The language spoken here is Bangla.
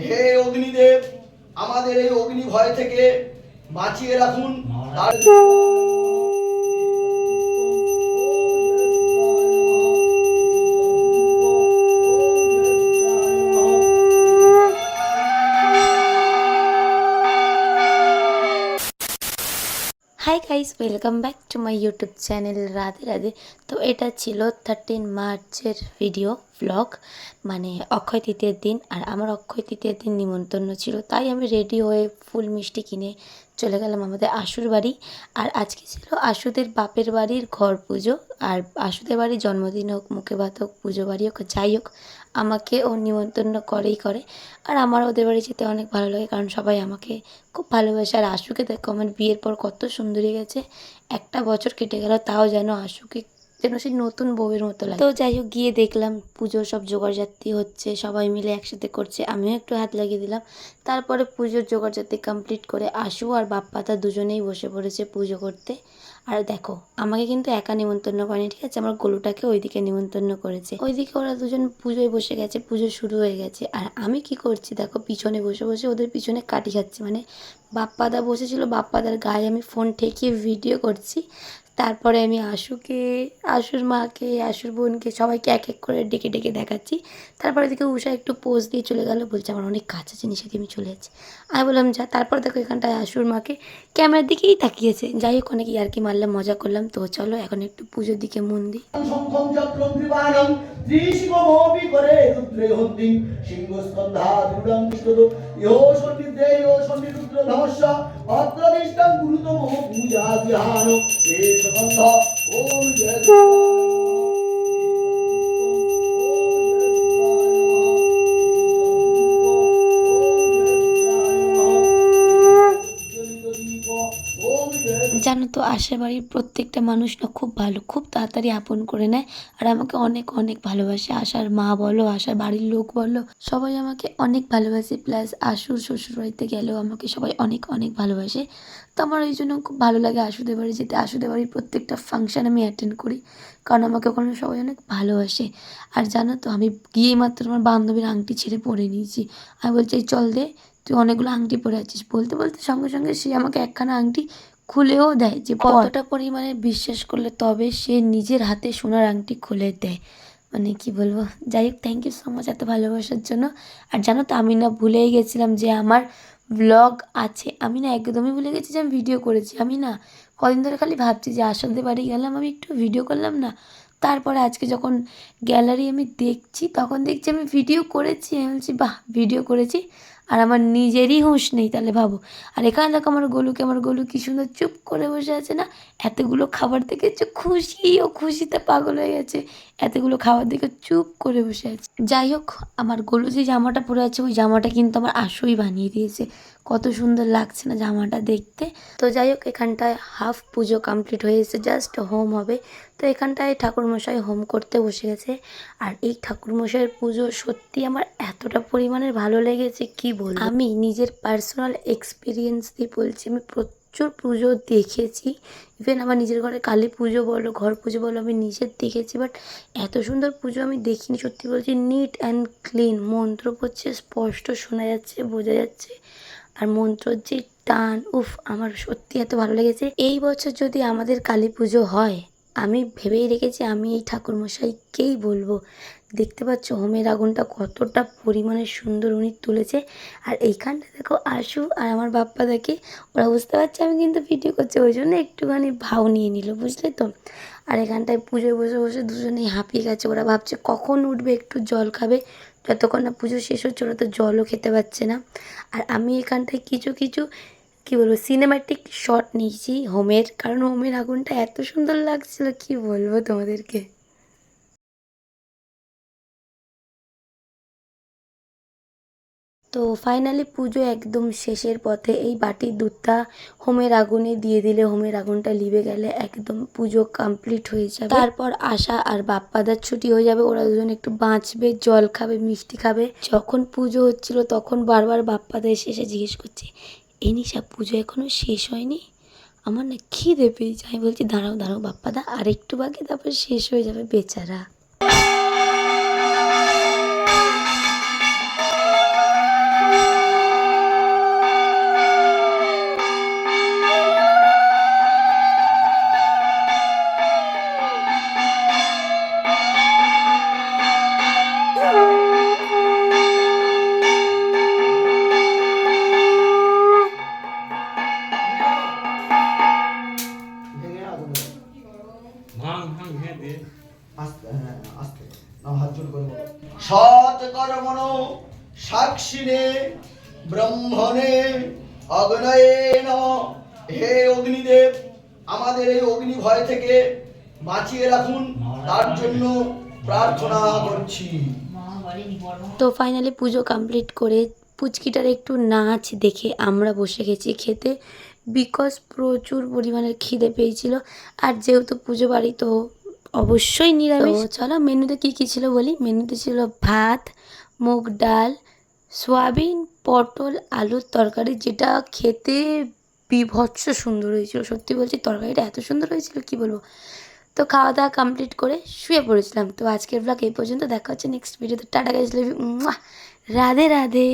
হে অগ্নিদেব আমাদের এই অগ্নি ভয় থেকে বাঁচিয়ে রাখুন। তার guys welcome back to my YouTube channel Radhe Radhe তো এটা ছিল থার্টিন মার্চের ভিডিও ভ্লগ মানে অক্ষয় তৃতীয়ের দিন, আর আমার অক্ষয় তৃতীয়ের দিন নিমন্ত্রণ ছিল। তাই আমি রেডি হয়ে ফুল মিষ্টি কিনে চলে গেলাম আমাদের আশুর বাড়ি। আর আজকে ছিল আশুদের বাপের বাড়ির ঘর পুজো, আর আশুদের বাড়ির জন্মদিন হোক, মুখে ভাত হোক, পুজো বাড়ি হোক, যাই হোক আমাকে ও নিমন্ত্রণ করেই করে। আর আমার ওদের বাড়ি যেতে অনেক ভালো লাগে, কারণ সবাই আমাকে খুব ভালোবাসে। আর আশুকে দেখো, আমার বিয়ের পর কত সুন্দরী গেছে। একটা বছর কেটে গেল, তাও যেন আশুকে যেন সেই নতুন বউয়ের মতো লাগে। তো যাই হোক, গিয়ে দেখলাম পুজোর সব জোগাড় জোগাড়জাতি হচ্ছে, সবাই মিলে একসাথে করছে। আমিও একটু হাত লাগিয়ে দিলাম। তারপরে পুজোর জোগাড়জাতি কমপ্লিট করে আশু আর বাপ্পাতা দুজনেই বসে পড়েছে পুজো করতে। আর দেখো, আমাকে কিন্তু একা নিমন্ত্রণ করেনি, ঠিক আছে? আমার গোলুটাকে ওইদিকে নিমন্ত্রণ করেছে। ওইদিকে ওরা দুজন পুজোয় বসে গেছে, পুজো শুরু হয়ে গেছে। আর আমি কি করছি? দেখো, পিছনে বসে বসে ওদের পিছনে কাটি খাচ্ছি। মানে বাপ্পাদা বসেছিল, বাপ্পাদার গায়ে আমি ফোন ঠেকিয়ে ভিডিও করছি। তারপরে আমি আশুকে, আশুর মাকে, আশুর বোনকে সবাইকে এক এক করে ডেকে ডেকে দেখাচ্ছি। তারপরে দেখে উষা একটু পোজ দিয়ে চলে গেল, বলছে, আমার অনেক আছে নিচে আমি চলে যাচ্ছি। আমি বললাম, যা। তারপর দেখো এখানটায় আশুর মাকে ক্যামেরার দিকেই তাকিয়েছে। যাই হোক অনেক ইয়ার্কি মারলাম, মজা করলাম। তো চলো, এখন একটু পুজোর দিকে মন দিই। 들어간다 오늘 예수 জানো তো আশার বাড়ির প্রত্যেকটা মানুষ না খুব ভালো, খুব তাড়াতাড়ি আপন করে নেয়। আর আমাকে অনেক অনেক ভালোবাসে। আশার মা বলো, আশার বাড়ির লোক বলো, সবাই আমাকে অনেক ভালোবাসে। প্লাস আশুর শ্বশুর বাড়িতে গেলেও আমাকে সবাই অনেক অনেক ভালোবাসে। তো আমার এই জন্য খুব ভালো লাগে আশুদের বাড়ি যেতে। আশুদের বাড়ির প্রত্যেকটা ফাংশান আমি অ্যাটেন্ড করি। কারণ আমাকে ওখানে সবাই অনেক ভালোবাসে। আর জানো তো, আমি গিয়ে মাত্র আমার বান্ধবীর আংটি ছেড়ে পরে নিয়েছি। আমি বলছি, "এই চল দে, তুই অনেকগুলো আংটি পরে আছিস। বলতে বলতে সঙ্গে সঙ্গে সে আমাকে একখানা আংটি খুলেও দেয় যে কতটা পরিমাণে বিশ্বাস করলে তবে সে নিজের হাতে সোনার আংটি খুলে দেয়। মানে কি বলব? যাই হোক থ্যাংক ইউ সো মাচ এত ভালোবাসার জন্য। আর জানো তো আমি না ভুলেই গেছিলাম যে আমার ব্লগ আছে। আমি না একদমই ভুলে গেছি যে আমি ভিডিও করেছি। আমি না কদিন ধরে খালি ভাবছি যে আসাদের বাড়ি গেলাম আমি একটু ভিডিও করলাম না। তারপরে আজকে যখন গ্যালারি আমি দেখছি তখন দেখছি আমি ভিডিও করেছি। আমি বলছি বাহ ভিডিও করেছি। আর আমার নিজেরই হুঁশ নেই, তাহলে ভাবো। আর এখানে দেখো আমার গলুকে, আমার গলু কি সুন্দর চুপ করে বসে আছে না? এতগুলো খাবার দেখে খুশি ও খুশিতে পাগল হয়ে গেছে। এতগুলো খাবার দেখে চুপ করে বসে আছে। যাই হোক, আমার গলু যে জামাটা পরে আছে, ওই জামাটা কিন্তু আমার আশুই বানিয়ে দিয়েছে। কত সুন্দর লাগছে না জামাটা দেখতে। তো যাই হোক, এখানটায় হাফ পুজো কমপ্লিট হয়ে এসেছে, জাস্ট হোম হবে। তো এখানটায় ঠাকুরমশাই হোম করতে বসে গেছে। আর এই ঠাকুরমশাইয়ের পুজো সত্যি আমার এতটা পরিমাণের ভালো লেগেছে, কি বল আমি নিজের পার্সোনাল এক্সপিরিয়েন্স দিয়ে বলছি, আমি প্রচুর পুজো দেখেছি। ইভেন আমার নিজের ঘরে কালী পুজো বলো, ঘর পুজো বলো, আমি নিজের দেখেছি বাট এত সুন্দর পুজো আমি দেখিনি। সত্যি বলছি নিট অ্যান্ড ক্লিন মন্ত্র পড়ছে, স্পষ্ট শোনা যাচ্ছে, বোঝা যাচ্ছে। আর মন্ত্রর যে টান, উফ, আমার সত্যি এত ভালো লেগেছে। এই বছর যদি আমাদের কালী পুজো হয় আমি ভেবেই রেখেছি আমি এই ঠাকুরমশাইকেই বলব। দেখতে পাচ্ছ হোমের আগুনটা কতটা পরিমাণে সুন্দর উনি তুলেছে। আর এইখানটা দেখো আশু আর আমার বাপ্পা দেখে, ওরা বুঝতে পারছে আমি কিন্তু ভিডিও করছি, ওই জন্য একটুখানি ভাও নিয়ে নিল, বুঝলে তো? আর এখানটায় পুজোয় বসে বসে দুজনেই হাঁপিয়ে গেছে, ওরা ভাবছে কখন উঠবে, একটু জল খাবে। যতক্ষণ না পুজো শেষ হচ্ছে, ওরা তো জলও খেতে পারছে না। আর আমি এখানটায় কিছু কিছু কী বলব সিনেম্যাটিক শট নিয়েছি হোমের। কারণ হোমের আগুনটা এত সুন্দর লাগছিল, কি বলব তোমাদেরকে? তো ফাইনালি পুজো একদম শেষের পথে এই বাটির দুধটা হোমের আগুনে দিয়ে দিলে হোমের আগুনটা লিবে গেলে একদম পুজো কমপ্লিট হয়ে যাবে। তারপর আশা আর বাপ্পাদার ছুটি হয়ে যাবে, ওরা দুজন একটু বাঁচবে, জল খাবে, মিষ্টি খাবে। যখন পুজো হচ্ছিল তখন বারবার বাপ্পাদা এসে এসে জিজ্ঞেস করছে এই নিশা পুজো এখনও শেষ হয়নি। আমার না খিদে পেয়েছে। আমি বলছি, দাঁড়াও দাঁড়াও, বাপ্পাদা আর একটু বাকি, তারপর শেষ হয়ে যাবে বেচারা। সৎ কর্মণ সাক্ষিণে, ব্রহ্মণে হে অগ্নিদেব, আমাদের এই অগ্নি ভয় থেকে বাঁচিয়ে রাখুন। তার জন্য প্রার্থনা করছি। তো ফাইনালি পুজো কমপ্লিট করে পুচকিটার একটু নাচ দেখে আমরা বসে গেছি খেতে। বিকজ প্রচুর পরিমাণের খিদে পেয়েছিল। আর যেহেতু পুজো বাড়ি, তো অবশ্যই নিরামিষ। চলো, মেনুতে কী কী ছিল বলি? মেনুতে ছিল ভাত, মুগ ডাল, সয়াবিন, পটল, আলুর তরকারি, যেটা খেতে বিভৎস সুন্দর হয়েছিল। সত্যি বলছি, তরকারিটা এত সুন্দর হয়েছিল, কি বলব? তো খাওয়া দাওয়া কমপ্লিট করে শুয়ে পড়েছিলাম। তো আজকের ব্লগ এই পর্যন্ত। দেখা হচ্ছে নেক্সট ভিডিওতে টাটা লাভ রাধে রাধে।